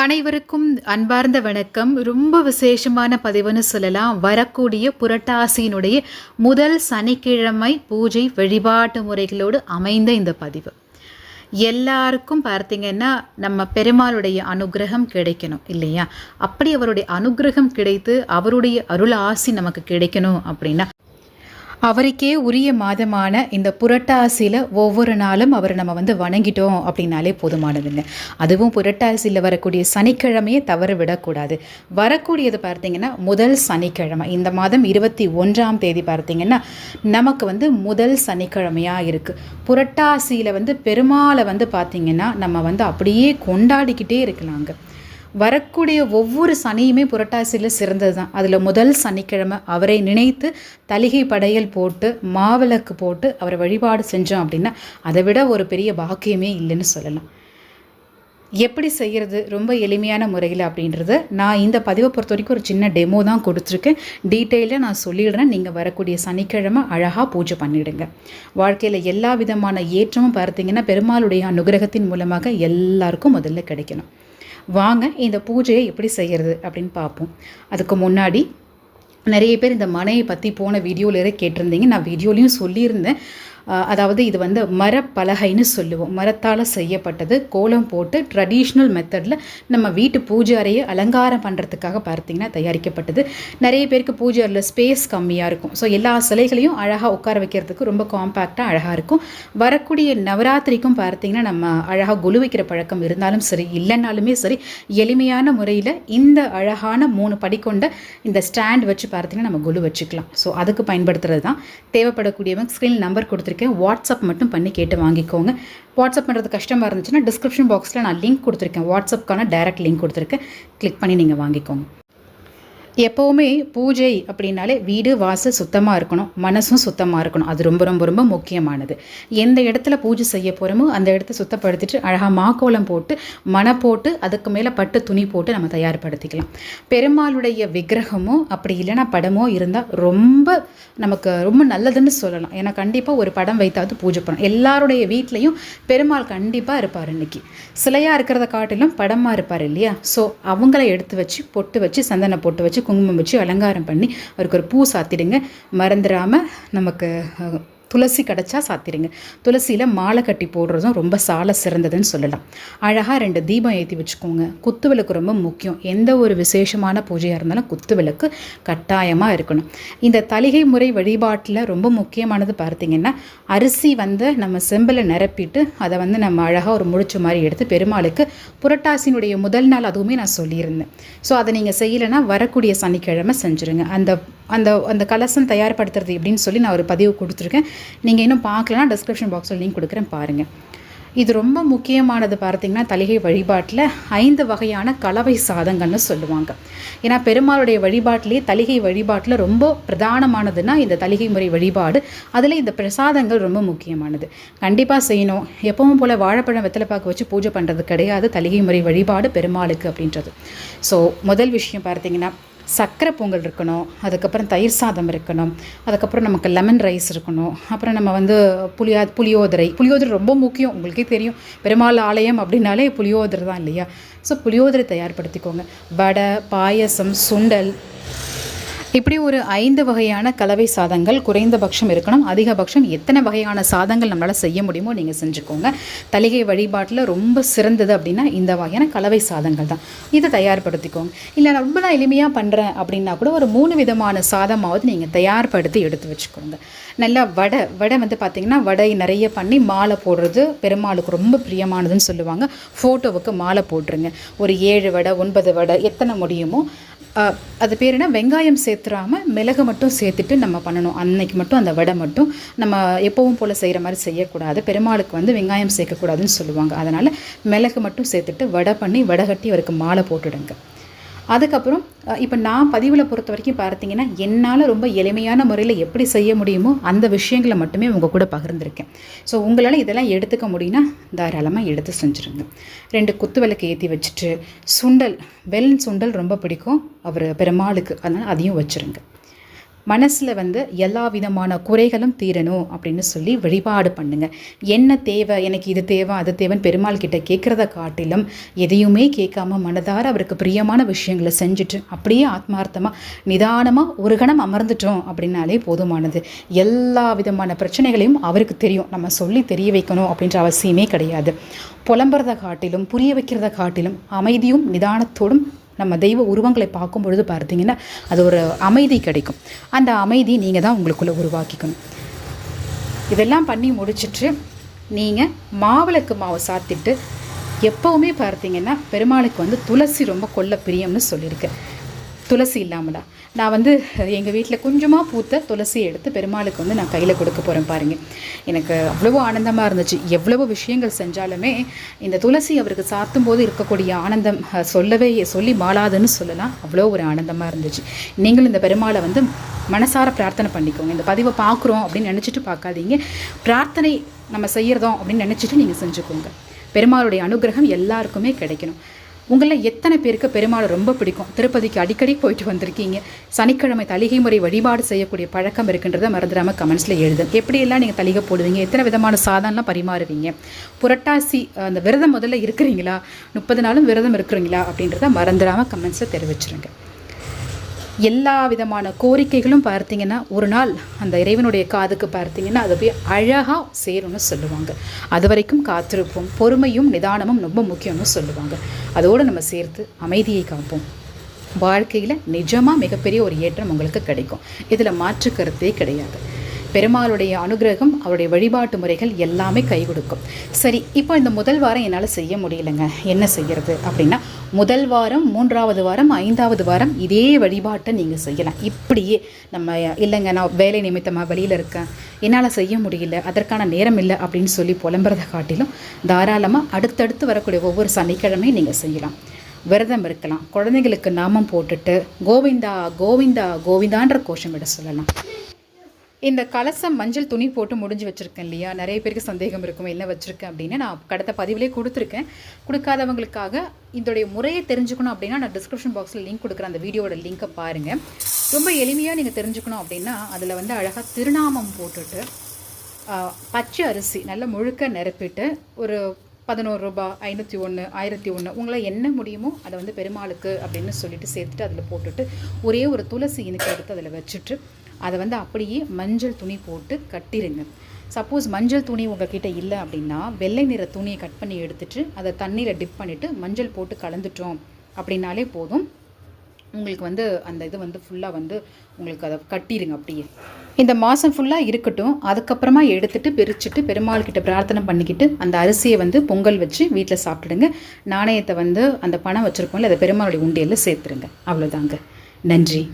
அனைவருக்கும் அன்பார்ந்த வணக்கம். ரொம்ப விசேஷமான பதிவுன்னு சொல்லலாம். வரக்கூடிய புரட்டாசியினுடைய முதல் சனிக்கிழமை பூஜை வழிபாட்டு முறைகளோடு அமைந்த இந்த பதிவு. எல்லாருக்கும் பார்த்திங்கன்னா நம்ம பெருமாளுடைய அனுகிரகம் கிடைக்கணும் இல்லையா? அப்படி அவருடைய அனுகிரகம் கிடைத்து அவருடைய அருள் ஆசி நமக்கு கிடைக்கணும் அப்படின்னா அவருக்கே உரிய மாதமான இந்த புரட்டாசியில் ஒவ்வொரு நாளும் அவரை நம்ம வந்து வணங்கிட்டோம் அப்படின்னாலே போதுமானதுங்க. அதுவும் புரட்டாசியில் வரக்கூடிய சனிக்கிழமையை தவற விடக்கூடாது. வரக்கூடியது பார்த்திங்கன்னா முதல் சனிக்கிழமை. இந்த மாதம் இருபத்தி ஒன்றாம் தேதி பார்த்தீங்கன்னா நமக்கு வந்து முதல் சனிக்கிழமையாக இருக்குது புரட்டாசியில் வந்து பெருமாளை வந்து பார்த்திங்கன்னா நம்ம வந்து அப்படியே கொண்டாடிக்கிட்டே இருக்கலாங்க. வரக்கூடிய ஒவ்வொரு சனியுமே புரட்டாசியில் சிறந்தது தான் அதில் முதல் சனிக்கிழமை அவரை நினைத்து தலிகை படையல் போட்டு மாவிளக்கு போட்டு அவரை வழிபாடு செஞ்சோம் அப்படின்னா அதை விட ஒரு பெரிய பாக்கியமே இல்லைன்னு சொல்லலாம். எப்படி செய்கிறது ரொம்ப எளிமையான முறையில் அப்படின்றது நான் இந்த பதிவை பொறுத்த வரைக்கும் ஒரு சின்ன டெமோ தான் கொடுத்துருக்கேன். டீட்டெயிலாக நான் சொல்லிடுறேன். நீங்கள் வரக்கூடிய சனிக்கிழமை அழகாக பூஜை பண்ணிவிடுங்க வாழ்க்கையில் எல்லா விதமான ஏற்றமும் பார்த்தீங்கன்னா பெருமாளுடைய அனுகிரகத்தின் மூலமாக எல்லாருக்கும் முதல்ல கிடைக்கணும். வாங்க இந்த பூஜையை எப்படி செய்கிறது அப்படின்னு பார்ப்போம். அதுக்கு முன்னாடி நிறைய பேர் இந்த மனையை பற்றி போன வீடியோவில் கேட்டிருந்தீங்க. நான் வீடியோலையும் சொல்லியிருந்தேன். அதாவது இது வந்து மரப்பலகைன்னு சொல்லுவோம். மரத்தால் செய்யப்பட்டது. கோலம் போட்டு ட்ரெடிஷ்னல் மெத்தடில் நம்ம வீட்டு பூஜை அறையை அலங்காரம் பண்ணுறதுக்காக பார்த்தீங்கன்னா தயாரிக்கப்பட்டது. நிறைய பேருக்கு பூஜை அறையில் ஸ்பேஸ் கம்மியாக இருக்கும். ஸோ எல்லா சிலைகளையும் அழகாக உட்கார வைக்கிறதுக்கு ரொம்ப காம்பேக்டாக அழகாக இருக்கும். வரக்கூடிய நவராத்திரிக்கும் பார்த்தீங்கன்னா நம்ம அழகாக குழு வைக்கிற பழக்கம் இருந்தாலும் சரி இல்லைனாலுமே சரி எளிமையான முறையில் இந்த அழகான மூணு படி கொண்ட இந்த ஸ்டாண்ட் வச்சு பார்த்தீங்கன்னா நம்ம குழு வச்சுக்கலாம். ஸோ அதுக்கு பயன்படுத்துறது தான் தேவைப்படக்கூடியவங்க ஸ்க்ரீன் நம்பர் கொடுத்து கொடுத்துருக்கேன். வாட்ஸ்அப் மட்டும் பண்ணி கேட்டு வாங்கிக்கோங்க. வாட்ஸ்அப் பண்ணுறது கஷ்டமாக இருந்துச்சுன்னா டிஸ்கிரிப்ஷன் பாக்ஸில் நான் லிங்க் கொடுத்துருக்கேன். வாட்ஸ்அப்க்கான டைரக்ட் லிங்க் கொடுத்துருக்கேன். கிளிக் பண்ணி நீங்கள் வாங்கிக்கோங்க. எப்போவுமே பூஜை அப்படின்னாலே வீடு வாசல் சுத்தமாக இருக்கணும். மனசும் சுத்தமாக இருக்கணும். அது ரொம்ப ரொம்ப ரொம்ப முக்கியமானது. எந்த இடத்துல பூஜை செய்ய போகிறோமோ அந்த இடத்த சுத்தப்படுத்திட்டு அழகாக மாக்கோலம் போட்டு மன போட்டு அதுக்கு மேலே பட்டு துணி போட்டு நம்ம தயார்படுத்திக்கலாம். பெருமாளுடைய விக்கிரகமோ அப்படி இல்லைன்னா படமோ இருந்தால் ரொம்ப நமக்கு ரொம்ப நல்லதுன்னு சொல்லலாம். ஏன்னா கண்டிப்பாக ஒரு படம் வைத்தாவது பூஜை பண்ணணும். எல்லாருடைய வீட்லேயும் பெருமாள் கண்டிப்பாக இருப்பார் இன்னைக்கு. சிலையாக இருக்கிறத காட்டிலும் படமாக இருப்பார் இல்லையா? ஸோ அவங்கள எடுத்து வச்சு பொட்டு வச்சு சந்தனை போட்டு வச்சு குங்குமம் வச்சு அலங்காரம் பண்ணி அவருக்கு ஒரு பூ சாத்திடுங்க. மறந்துடாமல் நமக்கு துளசி கிடச்சா சாத்திருங்க. துளசியில் மாலை கட்டி போடுறதும் ரொம்ப சால சிறந்ததுன்னு சொல்லலாம். அழகாக ரெண்டு தீபம் ஏற்றி வச்சுக்கோங்க. குத்து விளக்கு ரொம்ப முக்கியம். எந்த ஒரு விசேஷமான பூஜையாக இருந்தாலும் குத்து விளக்கு கட்டாயமாக இருக்கணும். இந்த தலிகை முறை வழிபாட்டில் ரொம்ப முக்கியமானது பார்த்திங்கன்னா அரிசி வந்து நம்ம செம்பில் நிரப்பிட்டு அதை வந்து நம்ம அழகாக ஒரு முடிச்ச மாதிரி எடுத்து பெருமாளுக்கு புரட்டாசினுடைய முதல் நாள் அதுவுமே நான் சொல்லியிருந்தேன். ஸோ அதை நீங்கள் செய்யலைன்னா வரக்கூடிய சனிக்கிழமை செஞ்சுருங்க. அந்த அந்த அந்த கலசம் தயார்படுத்துறது எப்படின்னு சொல்லி நான் ஒரு பதிவு கொடுத்துருக்கேன். நீங்கள் இன்னும் பார்க்கலன்னா டிஸ்கிரிப்ஷன் பாக்ஸில் லிங்க் கொடுக்குறேன் பாருங்கள் இது ரொம்ப முக்கியமானது பார்த்தீங்கன்னா தலிகை வழிபாட்டில் ஐந்து வகையான கலவை சாதங்கள்னு சொல்லுவாங்க. ஏன்னா பெருமாளுடைய வழிபாட்டிலே தலிகை வழிபாட்டில் ரொம்ப பிரதானமானதுன்னா இந்த தலிகை முறை வழிபாடு. அதில் இந்த பிரசாதங்கள் ரொம்ப முக்கியமானது. கண்டிப்பாக செய்யணும். எப்பவும் போல் வாழைப்பழம் வெத்தலை பாக்கு வச்சு பூஜை பண்ணுறது கிடையாது. தலிகை முறை வழிபாடு பெருமாளுக்கு அப்படின்றது. ஸோ முதல் விஷயம் பார்த்தீங்கன்னா சர்க்கரை பொங்கல் இருக்கணும் அதுக்கப்புறம் தயிர் சாதம் இருக்கணும் அதுக்கப்புறம் நமக்கு லெமன் ரைஸ் இருக்கணும் அப்புறம் நம்ம வந்து புளியா புளியோதரை. புளியோதரை ரொம்ப முக்கியம் உங்களுக்கே தெரியும். பெருமாள் ஆலயம் அப்படின்னாலே புளியோதரை தான் இல்லையா? ஸோ புளியோதரை தயார்படுத்திக்கோங்க. வடை பாயசம் சுண்டல் இப்படி ஒரு ஐந்து வகையான கலவை சாதங்கள் குறைந்தபட்சம் இருக்கணும். அதிகபட்சம் எத்தனை வகையான சாதங்கள் நம்மளால் செய்ய முடியுமோ நீங்கள் செஞ்சுக்கோங்க. தலிகை வழிபாட்டில் ரொம்ப சிறந்தது அப்படின்னா இந்த வகையான கலவை சாதங்கள் தான். இதை தயார்படுத்திக்கோங்க. இல்லை நான் ரொம்ப நான் எளிமையாக பண்ணுறேன் அப்படின்னா கூட ஒரு மூணு விதமான சாதமாவது நீங்கள் தயார்படுத்தி எடுத்து வச்சுக்கோங்க. நல்லா வடை வடை வந்து பார்த்திங்கன்னா வடை நிறைய பண்ணி மாலை போடுறது பெருமாளுக்கு ரொம்ப பிரியமானதுன்னு சொல்லுவாங்க. ஃபோட்டோவுக்கு மாலை போட்டுருங்க. ஒரு ஏழு வடை ஒன்பது வடை எத்தனை முடியுமோ அது பேர் என்ன? வெங்காயம் சேர்த்துறாமல் மிளகு மட்டும் சேர்த்துட்டு நம்ம பண்ணணும். அன்னைக்கு மட்டும் அந்த வடை மட்டும். நம்ம எப்போவும் போல் செய்கிற மாதிரி செய்யக்கூடாது. பெருமாளுக்கு வந்து வெங்காயம் சேர்க்கக்கூடாதுன்னு சொல்லுவாங்க. அதனால் மிளகு மட்டும் சேர்த்துட்டு வடை பண்ணி வடை கட்டி அவருக்கு மாலை போட்டுடுங்க. அதுக்கப்புறம் இப்போ நான் பதிவில் பொறுத்த வரைக்கும் பார்த்தீங்கன்னா என்னால் ரொம்ப எளிமையான முறையில் எப்படி செய்ய முடியுமோ அந்த விஷயங்களை மட்டுமே உங்கள் கூட பகிர்ந்துருக்கேன். ஸோ உங்களால் இதெல்லாம் எடுத்துக்க முடியும்னா தாராளமாக எடுத்து செஞ்சுருங்க. ரெண்டு குத்து விளக்கு ஏற்றி வச்சுட்டு சுண்டல் வெள்ளன் சுண்டல் ரொம்ப பிடிக்கும். அவர் பெருமாளுக்கு அதனால் அதையும் வச்சுருங்க. மனசில் வந்து எல்லா விதமான குறைகளும் தீரணும் அப்படின்னு சொல்லி வழிபாடு பண்ணுங்க. என்ன தேவை? எனக்கு இது தேவை அது தேவைன்னு பெருமாள் கிட்ட கேட்குறத காட்டிலும் எதையுமே கேட்காம மனதார அவருக்கு பிரியமான விஷயங்களை செஞ்சுட்டு அப்படியே ஆத்மார்த்தமாக நிதானமாக ஒரு கணம் அமர்ந்துட்டோம் அப்படின்னாலே போதுமானது. எல்லா விதமான பிரச்சனைகளையும் அவருக்கு தெரியும். நம்ம சொல்லி தெரிய வைக்கணும் அப்படின்ற அவசியமே கிடையாது. புலம்புறத காட்டிலும் புரிய வைக்கிறத காட்டிலும் அமைதியும் நிதானத்தோடும் நம்ம தெய்வ உருவங்களை பார்க்கும் பொழுது பார்த்தீங்கன்னா அது ஒரு அமைதி கிடைக்கும். அந்த அமைதி நீங்கள் தான் உங்களுக்குள்ளே உருவாக்கிக்கணும். இதெல்லாம் பண்ணி முடிச்சிட்டு நீங்கள் மாவிளக்கு மாவு சாத்திட்டு எப்போவுமே பார்த்தீங்கன்னா பெருமாளுக்கு வந்து துளசி ரொம்ப கொல்ல பிரியம்னு சொல்லியிருக்கேன் துளசி இல்லாமலா? நான் வந்து எங்கள் வீட்டில் கொஞ்சமாக பூத்த துளசியை எடுத்து பெருமாளுக்கு வந்து நான் கையில் கொடுக்க போகிறேன் பாருங்கள் எனக்கு அவ்வளோ ஆனந்தமாக இருந்துச்சு. எவ்வளவு விஷயங்கள் செஞ்சாலுமே இந்த துளசி அவருக்கு சாத்தும் போது இருக்கக்கூடிய ஆனந்தம் சொல்லவே சொல்லி மாளாதுன்னு சொல்லலாம். அவ்வளோ ஒரு ஆனந்தமாக இருந்துச்சு. நீங்களும் இந்த பெருமாளை வந்து மனசார பிரார்த்தனை பண்ணிக்கோங்க. இந்த பதிவை பார்க்குறோம் அப்படின்னு நினச்சிட்டு பார்க்காதீங்க. பிரார்த்தனை நம்ம செய்கிறதோம் அப்படின்னு நினச்சிட்டு நீங்கள் செஞ்சுக்கோங்க. பெருமாளுடைய அனுகிரகம் எல்லாருக்குமே கிடைக்கணும். உங்களில் எத்தனை பேருக்கு பெருமாளை ரொம்ப பிடிக்கும்? திருப்பதிக்கு அடிக்கடி போயிட்டு வந்திருக்கீங்க. சனிக்கிழமை தலிகை முறை வழிபாடு செய்யக்கூடிய பழக்கம் இருக்குன்றத மறந்துடாமல் கமெண்ட்ஸில் எழுது. எப்படியெல்லாம் நீங்கள் தலிகை போடுவீங்க? எத்தனை விதமான சாதம்லாம் பரிமாறுவீங்க? புரட்டாசி அந்த விரதம் முதல்ல இருக்கிறீங்களா? முப்பது நாளும் விரதம் இருக்கிறீங்களா? அப்படின்றத மறந்துடாமல் கமெண்ட்ஸில் தெரிவிச்சிருங்க. எல்லா விதமான கோரிக்கைகளும் பார்த்தீங்கன்னா ஒரு நாள் அந்த இறைவனுடைய காதுக்கு பார்த்தீங்கன்னா அது போய் அழகாக சேரும்னு சொல்லுவாங்க. அது வரைக்கும் காத்திருப்போம். பொறுமையும் நிதானமும் ரொம்ப முக்கியம்னு சொல்லுவாங்க. அதோடு நம்ம சேர்த்து அமைதியை காப்போம். வாழ்க்கையில் நிஜமாக மிகப்பெரிய ஒரு ஏற்றம் உங்களுக்கு கிடைக்கும். இதில் மாற்று கருத்தே கிடையாது. பெருமாளுடைய அனுகிரகம் அவருடைய வழிபாட்டு முறைகள் எல்லாமே கை கொடுக்கும். சரி இப்போ இந்த முதல் வாரம் என்னால் செய்ய முடியலைங்க. என்ன செய்கிறது அப்படின்னா முதல் வாரம் மூன்றாவது வாரம் ஐந்தாவது வாரம் இதே வழிபாட்டை நீங்கள் செய்யலாம். இப்படியே நம்ம இல்லைங்க நான் வேலை நிமித்தமாக வெளியில் இருக்கேன். என்னால் செய்ய முடியல அதற்கான நேரம் இல்லை அப்படின்னு சொல்லி புலம்புறதை காட்டிலும் தாராளமாக அடுத்தடுத்து வரக்கூடிய ஒவ்வொரு சனிக்கிழமையும் நீங்கள் செய்யலாம். விரதம் இருக்கலாம். குழந்தைங்களுக்கு நாமம் போட்டுட்டு கோவிந்தா கோவிந்தா கோவிந்தான்ற கோஷம் விட சொல்லலாம். இந்த கலசம் மஞ்சள் துணி போட்டு முடிஞ்சு வச்சுருக்கேன் இல்லையா? நிறைய பேருக்கு சந்தேகம் இருக்கும் என்ன வச்சுருக்கேன் அப்படின்னு. நான் கடத்த பதிவிலே கொடுத்துருக்கேன். கொடுக்காதவங்களுக்காக இதோடைய முறையை தெரிஞ்சுக்கணும் அப்படின்னா நான் டிஸ்கிரிப்ஷன் பாக்ஸில் லிங்க் கொடுக்குறேன் அந்த வீடியோட லிங்க்கை பாருங்கள் ரொம்ப எளிமையாக நீங்கள் தெரிஞ்சுக்கணும் அப்படின்னா அதில் வந்து அழகாக திருநாமம் போட்டுட்டு பச்சை அரிசி நல்லா முழுக்க நிரப்பிட்டு ஒரு பதினோரு ரூபா ஐநூற்றி ஒன்று ஆயிரத்தி ஒன்று உங்களை என்ன முடியுமோ அதை வந்து பெருமாளுக்கு அப்படின்னு சொல்லிட்டு சேர்த்துட்டு அதில் போட்டுட்டு ஒரே ஒரு துளசி இனிக்கு எடுத்து அதில் வச்சுட்டு அதை வந்து அப்படியே மஞ்சள் துணி போட்டு கட்டிடுங்க சப்போஸ் மஞ்சள் துணி உங்ககிட்ட இல்லை அப்படின்னா வெள்ளை நிற துணியை கட் பண்ணி எடுத்துட்டு அதை தண்ணியில் டிப் பண்ணிவிட்டு மஞ்சள் போட்டு கலந்துட்டோம் அப்படின்னாலே போதும். உங்களுக்கு வந்து அந்த இது வந்து ஃபுல்லாக வந்து உங்களுக்கு அதை கட்டிடுங்க அப்படியே. இந்த மாதம் ஃபுல்லாக இருக்கட்டும். அதுக்கப்புறமா எடுத்துகிட்டு பிரிச்சுட்டு பெருமாள் கிட்ட பிரார்த்தனை பண்ணிக்கிட்டு அந்த அரிசியை வந்து பொங்கல் வச்சு வீட்டில் சாப்பிட்டுடுங்க. நாணயத்தை வந்து அந்த பணம் வச்சுருக்கோம்ல அதை பெருமாளுடைய உண்டியலில் சேர்த்துருங்க. அவ்வளோதாங்க நன்றி.